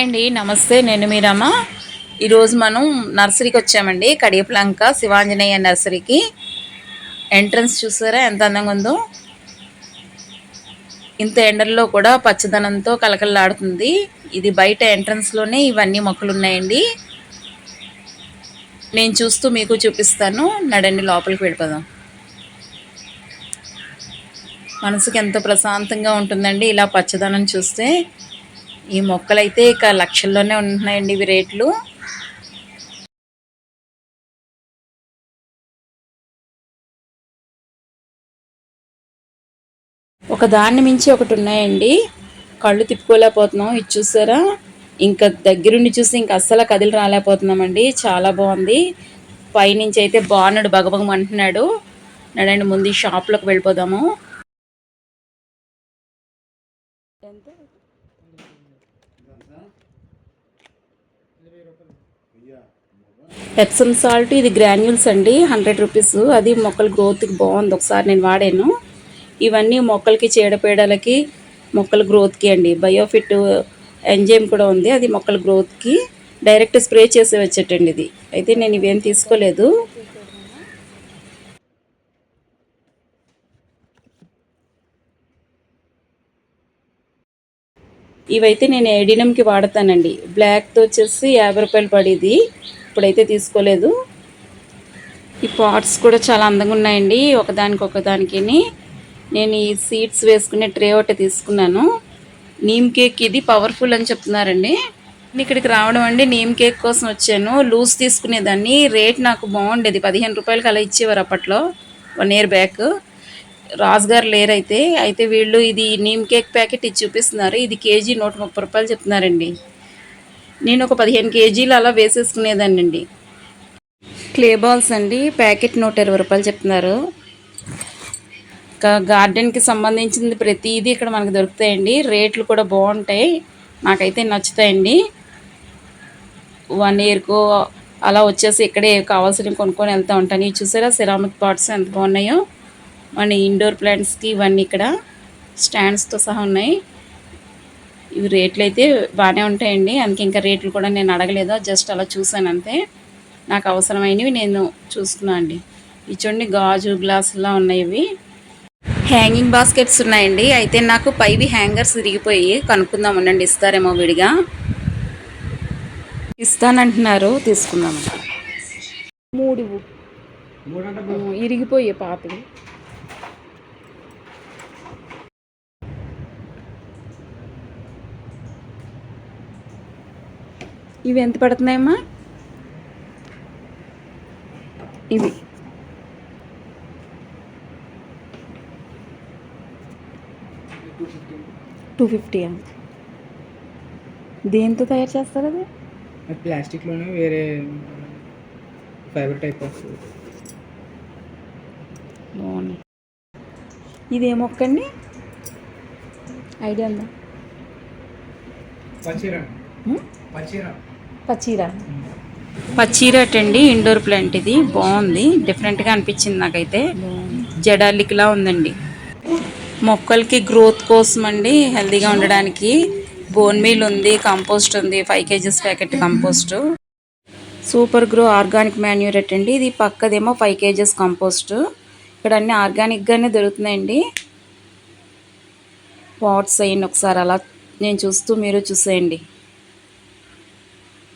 Hi అండి నమస్తే నేను మీరమ్మ ఈరోజు మనం నర్సరీకి వచ్చామండి కడియప్లంక శివాంజనేయ నర్సరీకి. ఎంట్రన్స్ చూసారా? ఎంత అందంగా ఉందో. ఇంత ఎండల్లో కూడా పచ్చదనంతో కలకలలాడుతుంది ఇది బయట ఎంట్రన్స్లోనే ఇవన్నీ మొక్కలు ఉన్నాయండి. నేను చూస్తూ మీకు చూపిస్తాను. నడండి లోపలికి వెళ్ళిపోదాం. మనసుకి ఎంతో ప్రశాంతంగా ఉంటుందండి ఇలా పచ్చదనం చూస్తే. ఈ మొక్కలు అయితే ఇక లక్షల్లోనే ఉంటున్నాయండి ఇవి రేట్లు. ఒక దాన్ని మించి ఒకటి ఉన్నాయండి. కళ్ళు తిప్పుకోలేకపోతున్నాం. ఇది చూసారా? ఇంకా దగ్గరుండి చూసి ఇంకా అస్సలు కదిలి రాలేకపోతున్నామండి. చాలా బాగుంది. పైనుంచి అయితే బాగున్నాడు బగబగం అంటున్నాడు. నడండి ముందు షాప్లోకి వెళ్ళిపోదాము. ఎప్సమ్ సాల్ట్ ఇది గ్రాన్యూల్స్ అండి హండ్రెడ్ రూపీస్ అది మొక్కల గ్రోత్కి బాగుంది. ఒకసారి నేను వాడాను. ఇవన్నీ మొక్కలకి చీడపీడలకి మొక్కల గ్రోత్కి అండి. బయోఫిట్ ఎంజైమ్ కూడా ఉంది. అది మొక్కల గ్రోత్కి డైరెక్ట్ స్ప్రే చేసి వచ్చేటండి ఇది. అయితే నేను ఇవేం తీసుకోలేదు. ఇవైతే నేను ఎడినంకి వాడతానండి. బ్లాక్తో వచ్చేసి యాభై రూపాయలు పడేది. ఇప్పుడైతే తీసుకోలేదు. ఈ పాట్స్ కూడా చాలా అందంగా ఉన్నాయండి. ఒకదానికి ఒకదానికి నేను ఈ సీడ్స్ వేసుకునే ట్రే ఒకటి తీసుకున్నాను. నీమ్ కేక్ ఇది పవర్ఫుల్ అని చెప్తున్నారండి. నేను ఇక్కడికి రావడం అండి. నీమ్ కేక్ కోసం వచ్చాను. లూజ్ తీసుకునేదాన్ని. రేట్ నాకు బాగుండేది. పదిహేను రూపాయలకి అలా ఇచ్చేవారు అప్పట్లో. One year back. రాజుగారు లేరైతే అయితే వీళ్ళు ఇది నీమ్ కేక్ ప్యాకెట్ ఇది చూపిస్తున్నారు. ఇది కేజీ నూట ముప్పై రూపాయలు చెప్తున్నారండి. నేను ఒక పదిహేను కేజీలు అలా వేసేసుకునేదానండి క్లే బాల్స్ అండి ప్యాకెట్ నూట ఇరవై రూపాయలు చెప్తున్నారు. ఇంకా గార్డెన్కి సంబంధించింది ప్రతిదీ ఇక్కడ మనకు దొరుకుతాయండి. రేట్లు కూడా బాగుంటాయి. నాకైతే నచ్చుతాయండి. వన్ ఇయర్కో అలా వచ్చేసి ఇక్కడే కావాల్సినవి కొనుక్కొని వెళ్తూ ఉంటాను. ఇవి చూసారా? సిరామిక్ పార్ట్స్ ఎంత బాగున్నాయో. మన ఇండోర్ ప్లాంట్స్కి ఇవన్నీ ఇక్కడ స్టాండ్స్తో సహా ఉన్నాయి. ఇవి రేట్లు అయితే బాగానే ఉంటాయండి. అందుకే ఇంకా రేట్లు కూడా నేను అడగలేదు. జస్ట్ అలా చూసాను అంతే. నాకు అవసరమైనవి నేను చూసుకున్నాను అండి. ఇవి చూడండి గాజు గ్లాసులా ఉన్నాయి ఇవి. హ్యాంగింగ్ బాస్కెట్స్ ఉన్నాయండి. అయితే నాకు పైవి హ్యాంగర్స్ విరిగిపోయి కనుక్కుందాం ఉండండి ఇస్తారేమో విడిగా. ఇస్తానంటున్నారు. తీసుకుందాము మూడు ఇరిగిపోయే పాతవి. ఇవి ఎంత పడుతున్నాయమ్మా? ఇవి. టూ ఫిఫ్టీ దేంతో తయారు చేస్తారు అది? ప్లాస్టిక్లోనే వేరే ఫైబర్ టైప్ వస్తుంది. బాగుంది. ఇది మొక్క అండి? ఐడియా ఉందా? పచ్చిరా? పచ్చిరా. పచ్చీర? పచ్చీరట్ అండి ఇండోర్ ప్లాంట్ ఇది. బాగుంది. డిఫరెంట్గా అనిపించింది నాకైతే. జడాలిక్లా ఉందండి. మొక్కలకి గ్రోత్ కోసం అండి హెల్తీగా ఉండడానికి. బోన్ మీల్ ఉంది కంపోస్ట్ ఉంది five kgs packet compost. Super grow organic మాన్యూరెట్ అండి ఇది పక్కదేమో ఫైవ్ కేజెస్ కంపోస్ట్. ఇక్కడ అన్ని ఆర్గానిక్గానే దొరుకుతున్నాయండి. పాట్స్ అయ్యింది ఒకసారి అలా నేను చూస్తూ మీరు చూసేయండి.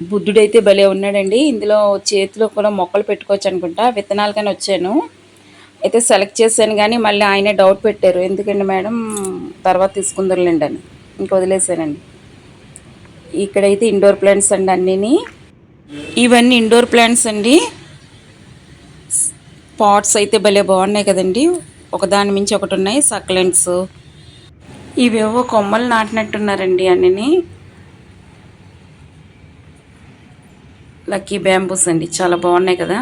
బుద్ధుడైతే భలే ఉన్నాడండి. ఇందులో చేతిలో కూడా మొక్కలు పెట్టుకోవచ్చు అనుకుంటా. విత్తనాలు కానీ వచ్చాను. అయితే సెలెక్ట్ చేశాను కానీ మళ్ళీ ఆయనే డౌట్ పెట్టారు. ఎందుకండి మేడం? తర్వాత తీసుకుందరులేండి అని. ఇంక వదిలేసానండి ఇక్కడైతే ఇండోర్ ప్లాంట్స్ అండి అన్నీని. ఇవన్నీ ఇండోర్ ప్లాంట్స్ అండి. పాట్స్ అయితే భలే బాగున్నాయి కదండి. ఒకదాని మించి ఒకటి ఉన్నాయి. సక్లెంట్స్. ఇవేవో కొమ్మలు నాటినట్టున్నారండి అన్నీ లక్కీ బ్యాంబూస్ అండి. చాలా బాగున్నాయి కదా?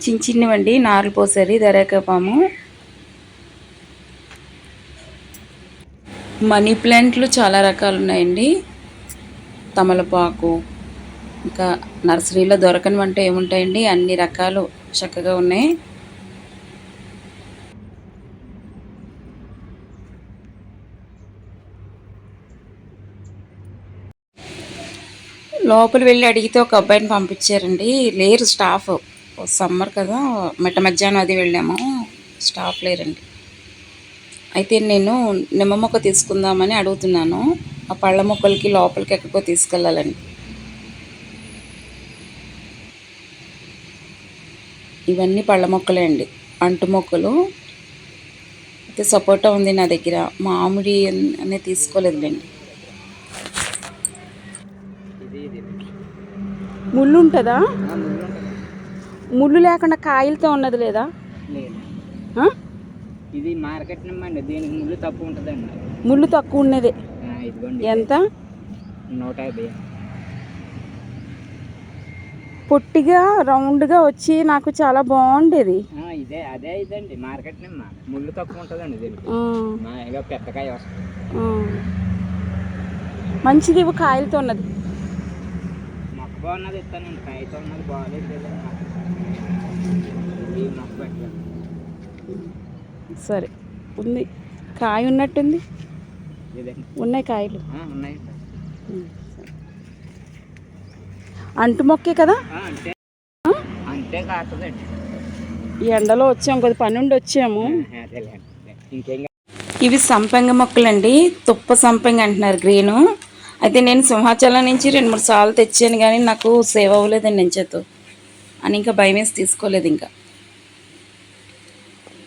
చిన్న చిన్నవండి. నారులు పోసారి. దరేకపాము మనీ ప్లాంట్లు చాలా రకాలు ఉన్నాయండి తమలపాకు ఇంకా నర్సరీలో దొరకని వంట ఏముంటాయండి? అన్ని రకాలు చక్కగా ఉన్నాయి. లోపల వెళ్ళి అడిగితే ఒక అబ్బాయిని పంపించారండి. లేరు స్టాఫ్. సమ్మర్ కదా మెట్ట మధ్యాహ్నం అది వెళ్ళాము. స్టాఫ్ లేరండి. అయితే నేను నిమ్మ మొక్క తీసుకుందామని అడుగుతున్నాను. ఆ పళ్ళ మొక్కలకి లోపలికి ఎక్కడికో తీసుకెళ్ళాలండి. ఇవన్నీ పళ్ళ మొక్కలే అండి. అంటు మొక్కలు. అయితే సపోటా ఉంది నా దగ్గర. మామిడి అన్- అనేది తీసుకోలేదులేండి ఇది ఇది ముళ్ళు ఉంటుందా ముళ్ళు లేకుండా కాయలతో ఉన్నది లేదా? ఇది మార్కెట్ నిమ్మండి దీనికి ముళ్ళు తక్కువ ఉంటుందండి. ముళ్ళు తక్కువ ఉన్నది. ఎంత? నూట యాభై. పొట్టిగా రౌండ్గా వచ్చి నాకు చాలా బాగుండేది. ఇదే అదే ఇదండి. మార్కెట్ నిమ్మ ముళ్ళు తక్కువ ఉంటుందండి దీనికి. పెద్దకాయ వస్తుంది. మంచిది ఇవి కాయలతో ఉన్నది. బాగున్నది ఇస్తానండి కాయతో ఉన్నది బాగాలేదు సరే. ఉంది. కాయ ఉన్నట్టుంది? ఉన్నాయి కాయలు? ఆ, ఉన్నాయండి అంటు మొక్కే కదా? అంతే. కాస్తుందండి ఈ ఎండలో వచ్చాము. కొద్ది పని ఉండి వచ్చాము ఇవి సంపంగి మొక్కలండి. తుప్ప సంపంగి అంటున్నారు గ్రీను. అయితే నేను సింహాచలం నుంచి రెండు మూడు సార్లు తెచ్చాను కానీ నాకు సేవ్ అవ్వలేదండి నేను చేతో అని ఇంకా భయం వేసి తీసుకోలేదు ఇంకా.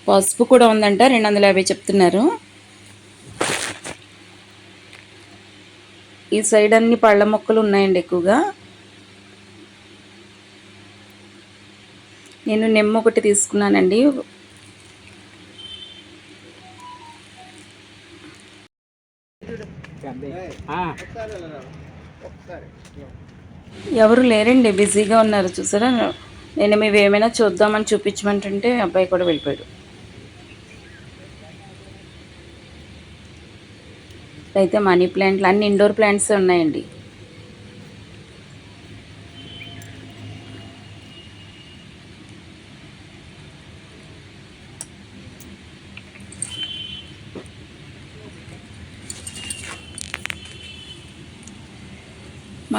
పసుపు కూడా ఉందంట రెండు వందల యాభై చెప్తున్నారు. ఈ సైడ్ అన్ని పళ్ళ మొక్కలు ఉన్నాయండి ఎక్కువగా. నేను నిమ్మ ఒకటి తీసుకున్నానండి. ఎవరు లేరండి బిజీగా ఉన్నారు చూసారా? నేను మేము ఏమైనా చూద్దామని చూపించమంటుంటే అబ్బాయి కూడా వెళ్ళిపోయాడు. అయితే మనీ ప్లాంట్లు అన్ని ఇండోర్ ప్లాంట్స్ ఉన్నాయండి.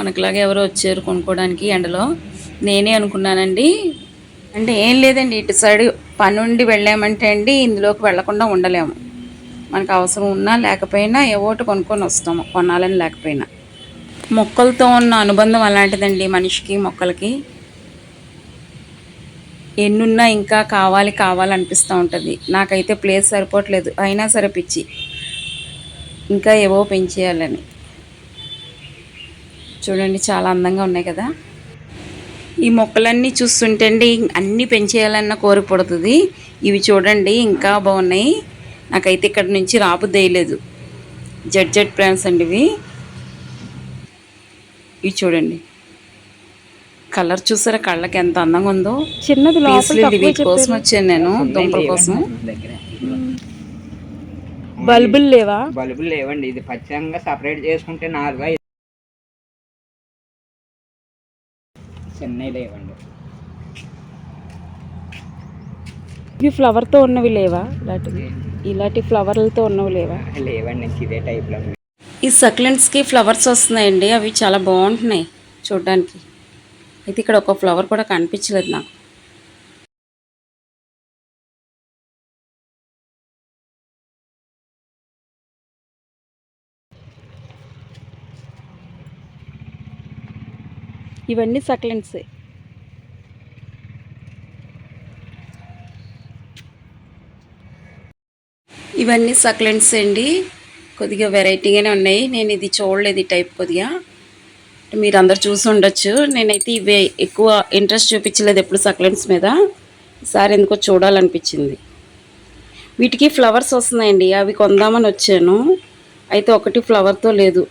మనకులాగా ఎవరో వచ్చారు కొనుక్కోవడానికి ఎండలో. నేనే అనుకున్నానండి. అంటే ఏం లేదండి ఇటు సైడ్ పని ఉండి వెళ్ళామంటే అండి ఇందులోకి వెళ్ళకుండా ఉండలేము. మనకు అవసరం ఉన్నా లేకపోయినా ఏవోటి కొనుక్కొని వస్తాము కొనాలని లేకపోయినా. మొక్కలతో ఉన్న అనుబంధం అలాంటిదండి మనిషికి మొక్కలకి. ఎన్నున్నా ఇంకా కావాలి కావాలనిపిస్తూ ఉంటుంది. నాకైతే ప్లేస్ సరిపోవట్లేదు అయినా సరే పిచ్చి. ఇంకా ఏవో పెంచేయాలని. చూడండి చాలా అందంగా ఉన్నాయి కదా. ఈ మొక్కలన్నీ చూస్తుంటే అండి అన్నీ పెంచేయాలన్న కోరిక పడుతుంది. ఇవి చూడండి ఇంకా బాగున్నాయి. నాకైతే ఇక్కడ నుంచి రాబుద్ది వేయలేదు జడ్ జడ్ ప్లాంట్స్ అండి ఇవి. ఇవి చూడండి. కలర్ చూసారా? కళ్ళకి ఎంత అందంగా ఉందో. చిన్నది వీటి కోసం వచ్చాను నేను దుంపల కోసం. బల్బులు లేవా? బల్బులు లేవండి ఇది పచ్చంగా సపరేట్ చేసుకుంటే నాలుగు చిన్నవి లేవండి. ఇవి ఫ్లవర్తో ఉన్నవి లేవా? ఇలాంటివి ఇలాంటి ఫ్లవర్లతో ఉన్నవి లేవా? లేవండి ఇదే టైప్లో ఈ సక్లెంట్స్కి ఫ్లవర్స్ వస్తున్నాయండి అవి చాలా బాగుంటున్నాయి చూడడానికి. అయితే ఇక్కడ ఒక ఫ్లవర్ కూడా కనిపించలేదు నాకు. ఇవన్నీ సక్లెంట్సే. ఇవన్నీ సక్లెంట్స్ అండి. కొద్దిగా వెరైటీగానే ఉన్నాయి. నేను ఇది చూడలేదు ఈ టైప్ కొద్దిగా. మీరు అందరు చూసి ఉండొచ్చు. నేనైతే ఇవే ఎక్కువ ఇంట్రెస్ట్ చూపించలేదు ఎప్పుడు సక్లెంట్స్ మీద. ఈసారి ఎందుకో చూడాలనిపించింది. వీటికి ఫ్లవర్స్ వస్తున్నాయండి. అవి కొందామని వచ్చాను. అయితే ఒకటి ఫ్లవర్తో లేదు.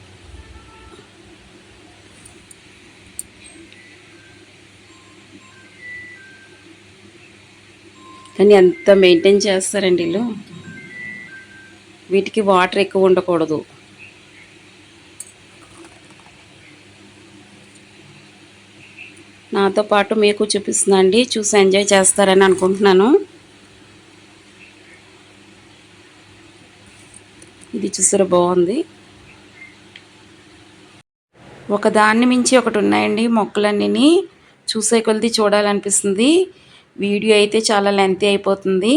కానీ ఎంత మెయింటైన్ చేస్తారండి వీళ్ళు? వీటికి వాటర్ ఎక్కువ ఉండకూడదు. నాతో పాటు మీకు చూపిస్తుందండి అండి. చూసి ఎంజాయ్ చేస్తారని అనుకుంటున్నాను. ఇది చూసారా బాగుంది. ఒకదాన్ని మించి ఒకటి ఉన్నాయండి మొక్కలన్నీ చూసే కొలది చూడాలనిపిస్తుంది. వీడియో అయితే చాలా లెంతీ అయిపోతుంది.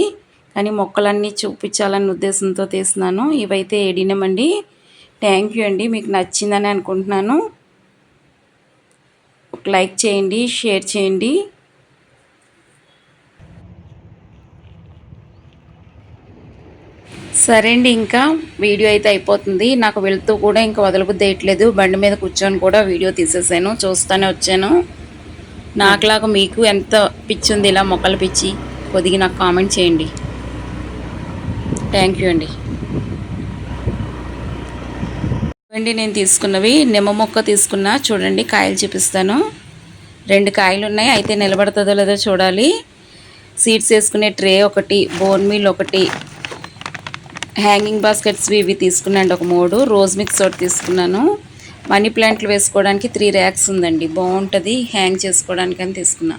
కానీ మొక్కలన్నీ చూపించాలని ఉద్దేశంతో తీస్తున్నాను. ఇవైతే ఎడినం అండి. థ్యాంక్ యూ అండి. మీకు నచ్చిందని అనుకుంటున్నాను. ఒక లైక్ చేయండి షేర్ చేయండి. సరే అండి ఇంకా వీడియో అయితే అయిపోతుంది. నాకు వెళ్తూ కూడా ఇంకా వదలబుద్ధి వేయట్లేదు బండి మీద కూర్చొని కూడా వీడియో తీసేసాను. చూస్తూనే వచ్చాను. నాకులాగా మీకు ఎంత పిచ్చి ఉంది ఇలా మొక్కలు పిచ్చి కొద్దిగా నాకు కామెంట్ చేయండి. థ్యాంక్ యూ అండి. అండి నేను తీసుకున్నవి నిమ్మ మొక్క తీసుకున్నా. చూడండి కాయలు చూపిస్తాను. రెండు కాయలు ఉన్నాయి అయితే నిలబడుతుందో లేదో చూడాలి. సీడ్స్ వేసుకునే ట్రే ఒకటి బోన్ మీల్ ఒకటి హ్యాంగింగ్ బాస్కెట్స్ ఇవి తీసుకున్నాండి ఒక మూడు. రోజ్ మిక్స్ ఒకటి తీసుకున్నాను. మనీ ప్లాంట్లు వేసుకోవడానికి త్రీ ర్యాక్స్ ఉందండి. బాగుంటుంది. హ్యాంగ్ చేసుకోవడానికి అని తీసుకున్నా.